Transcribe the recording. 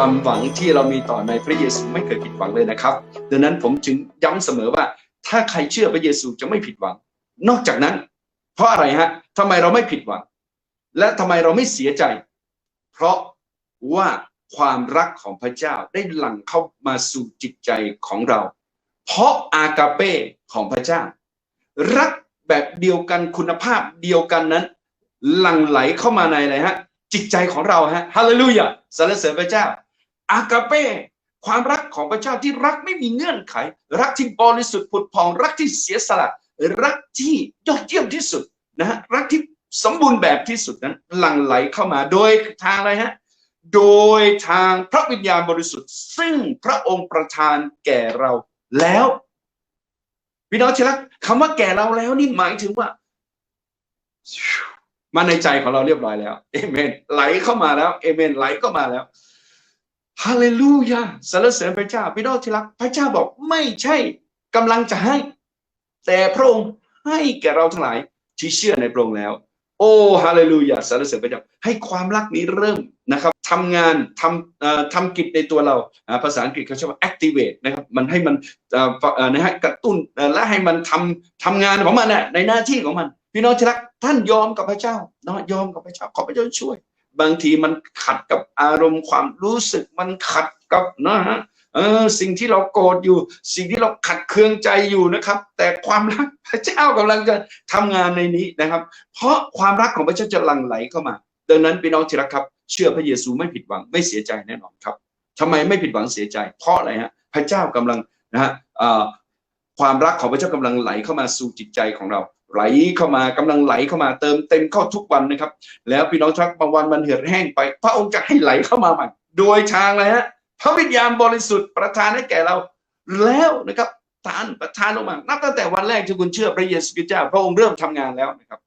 ความหวังที่เรามีต่อในพระเยซูไม่เคยผิดหวังเลยนะครับ ดังนั้นผมจึงย้ำเสมอว่า ถ้าใครเชื่อพระเยซูจะไม่ผิดหวัง นอกจากนั้น เพราะอะไรฮะทำไมเราไม่ผิดหวัง และทำไมเราไม่เสียใจ เพราะว่าความรักของพระเจ้าได้หลั่งเข้ามาสู่จิตใจของเรา เพราะอากาเป้ของพระเจ้า รักแบบเดียวกันคุณภาพเดียวกันนั้น หลั่งไหลเข้ามาในอะไรฮะจิตใจของเราฮะฮาเลลูยาสรรเสริญพระเจ้า อากาเป้ความรักของพระเจ้าที่รักไม่มีเงื่อนไข รักที่บริสุทธิ์ผุดพองรักที่เสียสละรักที่ยอดเยี่ยมที่สุดนะฮะรักที่สมบูรณ์แบบที่สุดนั้นหลั่งไหลเข้ามาโดยทางอะไรฮะโดยทางพระวิญญาณบริสุทธิ์ ซึ่งพระองค์ประทานแก่เราแล้วพี่น้องที่รักคำว่าแก่เราแล้วนี่หมายถึงว่า มาในใจของเราเรียบร้อยแล้วเอเมนไหลเข้ามาแล้วเอเมนไหลเข้ามาแล้ว ฮาเลลูยาสรรเสริญพระเจ้าพี่น้องที่รัก พระเจ้าบอกไม่ใช่กำลังจะให้ แต่พระองค์ให้แก่เราทั้งหลายที่เชื่อในพระองค์แล้ว โอ้ฮาเลลูยาสรรเสริญพระเจ้าให้ความรักนี้เริ่มนะครับทำงานทำเอ่อทำกิจในตัวเรา ภาษาอังกฤษเขาใช้ว่า activate นะครับมันให้มันเอ่อเอ่อนะฮะกระตุ้นและให้มันทำทำงานของมันน่ะในหน้าที่ของมัน พี่น้องที่รักท่านยอมกับพระเจ้าเนาะยอมกับพระเจ้าขอพระเจ้าช่วย บางทีมันขัดกับอารมณ์ความรู้สึกมันขัดกับนะฮะเออสิ่งที่เราโกรธอยู่ สิ่งที่เราขัดเคืองใจอยู่นะครับ แต่ความรักพระเจ้ากำลังจะทำงานในนี้นะครับ เพราะความรักของพระเจ้าจะหลั่งไหลเข้ามา ดังนั้นพี่น้องที่รักครับ เชื่อพระเยซูไม่ผิดหวังไม่เสียใจแน่นอนครับทำไมไม่ผิดหวังเสียใจ เพราะอะไรฮะพระเจ้ากำลังนะฮะอ่อ ความรักของพระเจ้ากำลังไหลเข้ามาสู่จิตใจของเรา ไหลเข้ามากำลังไหลเข้ามาเติมเต็มเข้าทุกวันนะครับ แล้วพี่น้องทักบางวันมันเหือดแห้งไป พระองค์จะให้ไหลเข้ามาใหม่ โดยทางอะไรฮะพระวิญญาณบริสุทธิ์ประทานให้แก่เรา แล้วนะครับทานประทานลงมานับตั้งแต่วันแรกที่คุณเชื่อพระเยซูคริสต์เจ้าพระองค์เริ่มทำงานแล้วนะครับ